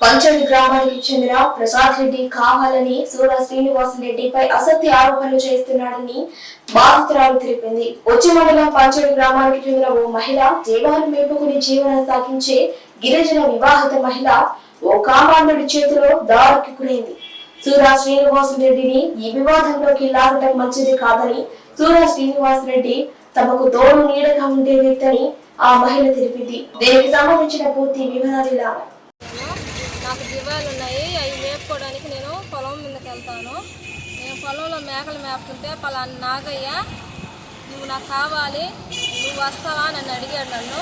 పంచండి గ్రామానికి చెందిన ప్రసాద్ రెడ్డి కావాలని సూర శ్రీనివాస్ రెడ్డిపై అసత్య ఆరోపణలు చేస్తున్నాడని బాధితురాలు తెలిపింది. వచ్చి మండలం పంచండి గ్రామానికి చెందిన ఓ మహిళ జీవాలు మేపుకుని జీవనం సాగించే గిరిజన వివాహిత మహిళ ఓ కామాంధుడి చేతిలో దారికి గురైంది. సూరా శ్రీనివాస్ రెడ్డిని ఈ వివాదంలోకి లాగటం మంచిది కాదని సూరా శ్రీనివాస్ రెడ్డి తమకు తోడు నీడగా ఉండే వ్యక్తని ఆ మహిళ తెలిపింది. దీనికి సంబంధించిన పూర్తి వివరాలు ఇలా నాకు ఉన్నాయి అవి మేపుకోవడానికి నేను పొలం మీదకి వెళ్తాను. నేను పొలంలో మేకలు మేపుతుంటే పలానా నాగయ్య నువ్వు నాకు కావాలి నువ్వు వస్తావా? నన్ను అడిగాడు నన్ను.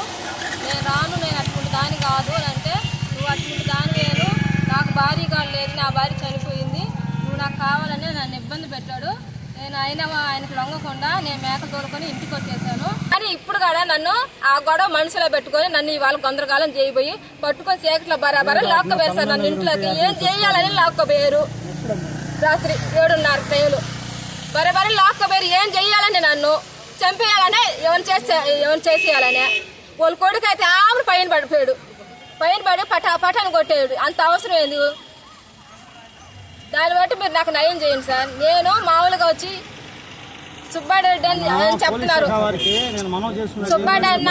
నేను రాను నేను అటువంటి దాని కాదు. అని అంటే నువ్వు అటువంటి దాని లేదు నాకు భార్య కాదు లేదు నా భార్య చనిపోయింది. నువ్వు నాకు కావాలని నన్ను ఇబ్బంది పెట్టాడు. నేను అయినా ఆయనకు లొంగకుండా నేను మేక తోలుకొని ఇంటికి వచ్చేసాను. కానీ ఇప్పుడు కూడా నన్ను ఆ గొడవ మనసులో పెట్టుకొని నన్ను ఇవాళ గందరగోళం చేయబోయి పట్టుకొని చీకట్లో బరాబర లాక్కపోయారు నన్ను ఇంట్లోకి. ఏం చేయాలని లాక్కపోయారు రాత్రి ఏడున్నర టైంలో. బరాబర లాక్కపోయారు ఏం చెయ్యాలని నన్ను? చంపేయాలనే? ఎవరు చేస్తే ఎవరు చేసేయాలనే? వాళ్ళ కొడుకు అయితే ఆమె పైన పడిపోయాడు. పైన పడి పటా పటాన్ని కొట్టాడు. అంత అవసరం ఏంది దాన్ని బట్టి మీరు నాకు నయం చేయండి సార్. నేను మామూలుగా వచ్చి సుబ్బారెడ్డి అని అని చెప్తున్నారు. సుబ్బారెడ్డి అన్న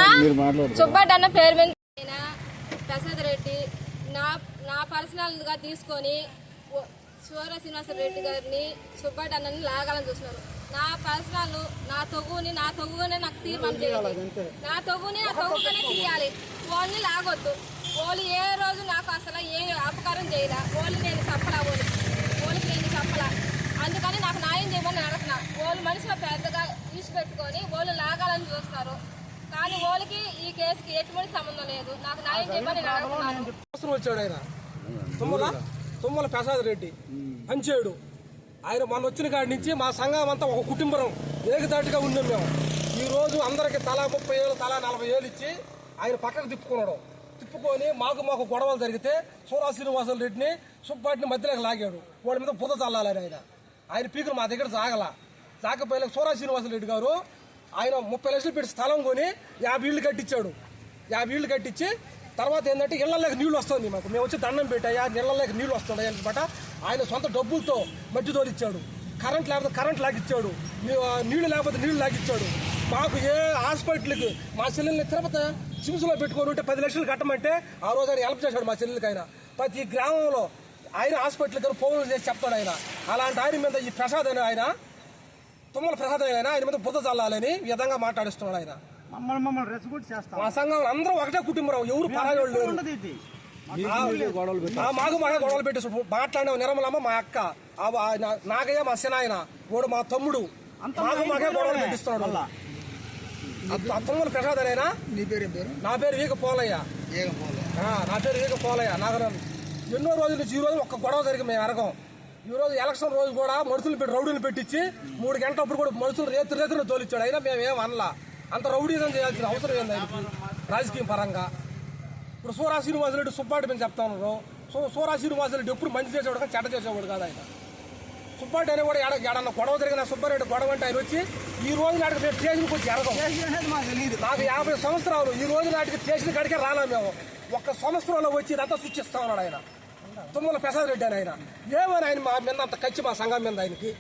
సుబ్బారెడ్డి అన్న పేరు మీద ప్రసాద్ రెడ్డి నా నా పర్సనల్గా తీసుకొని సూర్య శ్రీనివాస రెడ్డి గారిని సుబ్బారెడ్డి అన్నని లాగాలని చూస్తున్నారు. నా పర్సనల్ నా తొగుని నా తొగునే నాకు తీర్మానం చేయాలి నా తొగుని నా తొగునే తీయాలి. ఓన్లీ లాగొద్దు. ఓన్లీ ఏ రోజు నాకు అసలు ఏ అపకారం చేయలే. ఓన్లీ నేను చెప్పలా ఓన్లీ. నేను చెప్పలా. అందుకని నాకు న్యాయం చేయమని నేను అడుగుతున్నా వాళ్ళు మనిషిలో పెద్దగా తీసి పెట్టుకొని వాళ్ళు లాగాలని చూస్తారు. కానీ వాళ్ళకి ఈ కేసుకి ఎటువంటి సంబంధం లేదు. నాకు న్యాయం చేయమని అవసరం వచ్చాడు ఆయన. తుమ్మల తుమ్మల ప్రసాద్ రెడ్డి. పంచేడు ఆయన మొన్న వచ్చిన కాడి నుంచి మా సంఘం అంతా ఒక కుటుంబం ఏకదాటిగా ఉన్నాం మేము. ఈ రోజు అందరికి తలా ముప్పై ఏళ్ళు తలా నలభై ఏళ్ళు ఇచ్చి ఆయన పక్కకు తిప్పుకున్నాడు. తిప్పుకొని మాకు మాకు గొడవలు జరిగితే సూరా శ్రీనివాసులు రెడ్డిని సుబ్బాటిని మధ్యలోకి లాగాడు. వాళ్ళ మీద బుధ చల్లాలని ఆయన. ఆయన పీకులు మా దగ్గర సాగల. సాకపోయిన సూరా శ్రీనివాసులు రెడ్డి గారు ఆయన ముప్పై లక్షలు పెట్టి స్థలం కొని యాభై ఇళ్ళు కట్టించాడు. యాభై ఇళ్ళు కట్టించి తర్వాత ఏంటంటే ఇళ్ళలోకి నీళ్ళు వస్తుంది మాకు. మేము వచ్చి దండం పెట్టాయా నీళ్ళలోకి నీళ్ళు వస్తున్నాయి అనమాట ఆయన సొంత డబ్బులతో మట్టి తోలిచ్చాడు. కరెంట్ లేకపోతే కరెంట్ లాగిచ్చాడు. నీళ్ళు లేకపోతే నీళ్ళు లాగిచ్చాడు. మాకు ఏ హాస్పిటల్కి మా చెల్లెల్ని తిరుపతి సిమ్స్లో పెట్టుకొని ఉంటే పది లక్షలు కట్టమంటే ఆ రోజు ఆయన హెల్ప్ చేశాడు మా చెల్లెలకి ఆయన ప్రతి గ్రామంలో ఆయన హాస్పిటల్ దగ్గర ఫోన్లు చేసి చెప్తాడు ఆయన. అలాంటి ఆయన మీద ఈ ప్రసాద్ అనే ఆయన తుమ్మల ప్రసాద్ అనే ఆయన ఆయన మీద బుద్ధ చల్లాలని విధంగా మాట్లాడిస్తున్నాడు ఆయన. మమ్మల్ని మమ్మల్ని రెచ్చగొట్టి చేస్తాం. మా సంఘం అందరూ ఒకటే కుటుంబం ఎవరు మాకు మాకే గొడవలు పెట్టి మాట్లాడిన నిర్మలమ్మ మా అక్క నాగయ్య మా సినాయన వాడు మా తమ్ముడు. మాకు మాకే గొడవలు పెట్టిస్తున్నాడు. ఆ తమ్ముడు ప్రసాద్ అనేనా నీ పేరు పేరు నా పేరు వీక పోలయ్య ఏగ పోలే ఆ, నా పేరు వీక పోలయ్య నాకు ఎన్నో రోజుల నుంచి ఈ రోజు ఒక్క గొడవ జరిగి మేము ఎరగం ఈ రోజు ఎలక్షన్ రోజు కూడా మనుషులు పెట్టి రౌడీలు పెట్టించి మూడు గంటలప్పుడు కూడా మనుషులు రేతు రేతులు తోలిచ్చాడు అయినా మేము ఏం అనలా అంత రౌడీజం చేయాల్సిన అవసరం ఏంది ఆయనకి రాజకీయం పరంగా ఇప్పుడు సూరా శ్రీనివాసరెడ్డి సుబ్బాటి మేము చెప్తా ఉన్నారు సో సూరా శ్రీనివాసరెడ్డి ఎప్పుడు మంచి చేసేవాడు కానీ చెడ్డ చేసేవాడు కాదు ఆయన సుబ్బాటి అనే కూడా ఎడ ఎడన్న గొడవ జరిగిన సుబ్బారెడ్డి గొడవ అంటే ఆయన వచ్చి ఈ రోజు నాటికి మేము స్టేషన్కి వచ్చి ఎరగం నాకు యాభై సంవత్సరాలు ఈ రోజు నాటికి స్టేషన్ కాడికే రాలా మేము. ఒక్క సంవత్సరంలో వచ్చి ఇదంతా సృష్టిస్తా ఉన్నాడు ఆయన. తుమ్మల ప్రసాద్ రెడ్డి అని ఆయన. ఏమని ఆయన మా మీద అంత ఖర్చు మా సంఘం మీద ఆయనకి?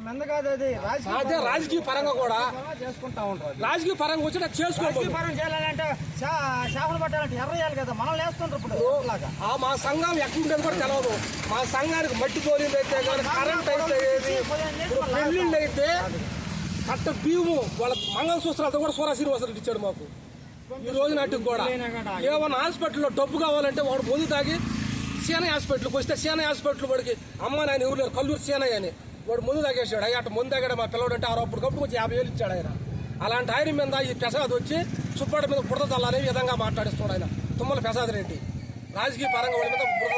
అది? రాజకీయ పరంగా కూడా చేసుకుంటా ఉంటారు రాజకీయ పరంగా వచ్చి నాకు చేసుకోబోదు పరం చేయాలంటే చేపలు పట్టాలంటే ఎర్ర చేయాలి కదా? మనం వేస్తుంటారు ఇప్పుడు మా సంఘం ఎక్కడుండేది కూడా తెలియదు మా సంఘానికి మట్టి తోలింది అయితే కరెంట్ అయితే పెళ్ళిళ్ళు అయితే కట్ట భీము వాళ్ళ మంగళసూత్రాలతో కూడా సూరా శ్రీనివాసరెడ్డి ఇచ్చాడు మాకు. ఈ రోజు నాటికి కూడా. ఏమన్నా హాస్పిటల్లో డబ్బు కావాలంటే వాడు ముందు తాగి సీనయ్య హాస్పిటల్కి వస్తే సీనయ్య హాస్పిటల్ వాడికి అమ్మ నాయన ఎవరు లేరు? కల్లూరు సీనయ్య అని. వాడు ముందు తగ్గేసాడు అయ్యా అటు ముందు తాగాడు మా పిల్లడు అంటే అరవప్పుడు కప్పుడు కొంచెం యాభై వేలు ఇచ్చాడు ఆయన. అలాంటి ఆయన మీద ఈ ప్రసాద్ వచ్చి సుబ్బాడి మీద బురద చల్లాలని విధంగా మాట్లాడిస్తున్నాడు ఆయన. తుమ్మల ప్రసాద్ రెడ్డి. రాజకీయ పరంగా వాళ్ళ మీద బురద